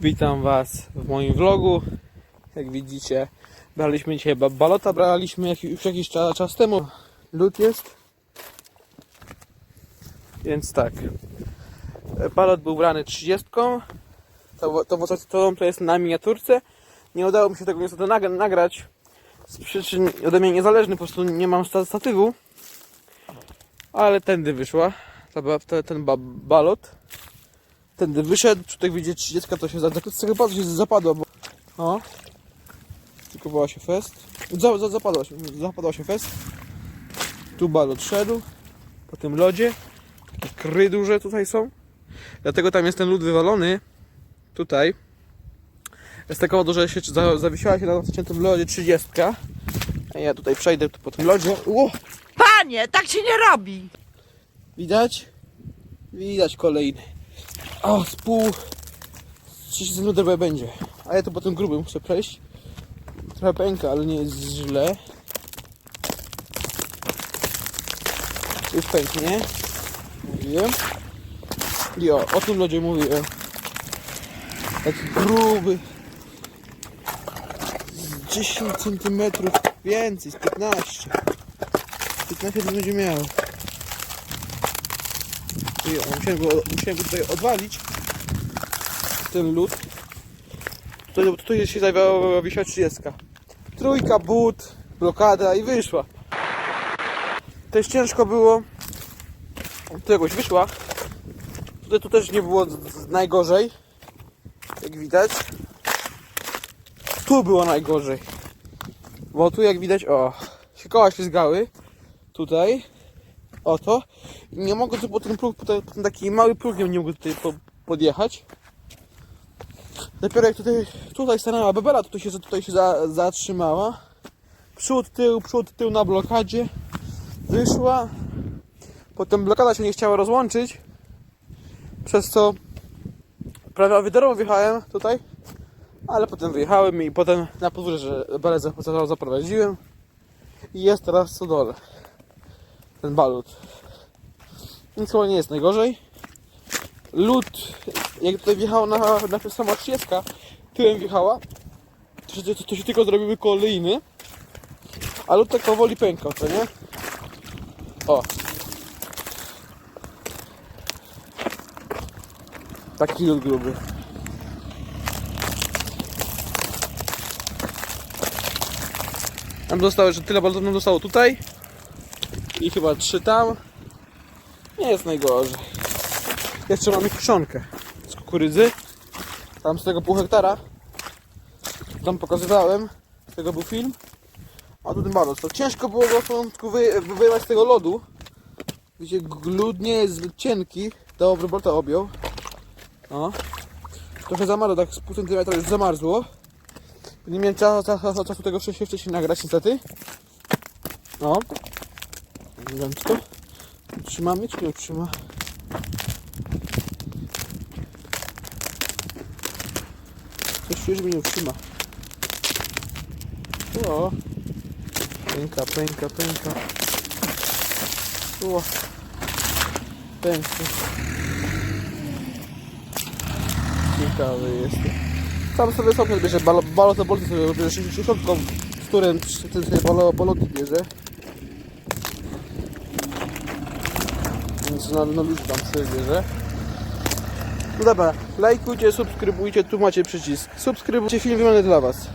Witam Was w moim vlogu. Jak widzicie, braliśmy dzisiaj ba- balota, braliśmy już jakiś czas, temu. Lód jest. Więc tak. E, Balot był brany 30. To, to, to, to, jest na miniaturce. Nie udało mi się tego niestety nag- nagrać. Z przyczyn ode mnie niezależnych, po prostu nie mam sta- statywu. Ale tędy wyszła. Ta, ten ba- balot tędy wyszedł, tutaj widzicie 30 to się za- za- z tego patrz się zapadła, bo o. Szykowała się fest. Za, za, zapadła, się, zapadła się fest. Tu balot szedł po tym lodzie. Takie kry duże tutaj są. Dlatego tam jest ten lód wywalony. Tutaj. Z tego powodu, że się za, zawiesiła się na zaciętym lodzie 30 a ja tutaj przejdę tu po tym lodzie. Ło, Panie, tak się nie robi. widać? widać kolejny o, z pół 30 cm będzie. A ja to po tym grubym chcę przejść. Trochę pęka, ale nie jest źle. Już pęknie. Mówiłem. I o, o tym lodzie mówiłem. Taki gruby. Z 10 cm więcej, z 15. 15 to będzie miał. Musiałem, go, musiałem go tutaj odwalić. Ten lód. Tutaj, tutaj się zawiała wisiała 30. Trójka, but, blokada i wyszła. Też ciężko było. Tu jakoś wyszła. Tutaj tu też nie było najgorzej. Jak widać. Tu było najgorzej. Bo tu jak widać, o, się koła ślizgały. Tutaj. Oto. Nie mogę tu po ten próg, po ten, taki mały próg nie mogę tutaj po, podjechać. Dopiero jak tutaj, tutaj stanęła bebela, tutaj się, tutaj się za, zatrzymała. Przód, tył, przód, tył na blokadzie. Wyszła. Potem blokada się nie chciała rozłączyć. Przez co prawie wydorą wjechałem tutaj. Ale potem wyjechałem i potem na podwórze, belę za- zaprowadziłem. I jest teraz co dole. Ten balut. Nic chyba nie jest najgorzej. Lód, jak tutaj wjechała na, na sama 30, tyłem wjechała, to to, to się tylko zrobiły kolejny, a lód tak powoli pękał, co nie? O. Taki lód gruby. Nam zostało jeszcze tyle balotów nam zostało tutaj i chyba trzy tam. Nie jest najgorzej. Jeszcze mamy kiszonkę z kukurydzy. Tam z tego pół hektara. Tam pokazywałem. Z tego był film. A tu ten balot. To ciężko było go na początku wy, z tego lodu. Widzicie, lód nie jest zbyt cienki. Dobry Bolta objął. No. Trochę zamarzło, tak z pół centymetra już zamarzło. Nie miałem czasu, czasu, czasu tego wcześniej, wcześniej nagrać niestety. No. To utrzyma czy nie utrzyma. Coś że mnie nie utrzyma. O. Pęka, pęka, pęka. O. Pęka. Ciekawy jestem. Sam sobie sobie bierze balo, balotę, baloty sobie bierze 60, z którym ten sobie balo, baloty bierze. Więc na, na luz tam sobie bierze. No dobra, lajkujcie, subskrybujcie, tu macie przycisk. Subskrybujcie, film wygląda dla Was.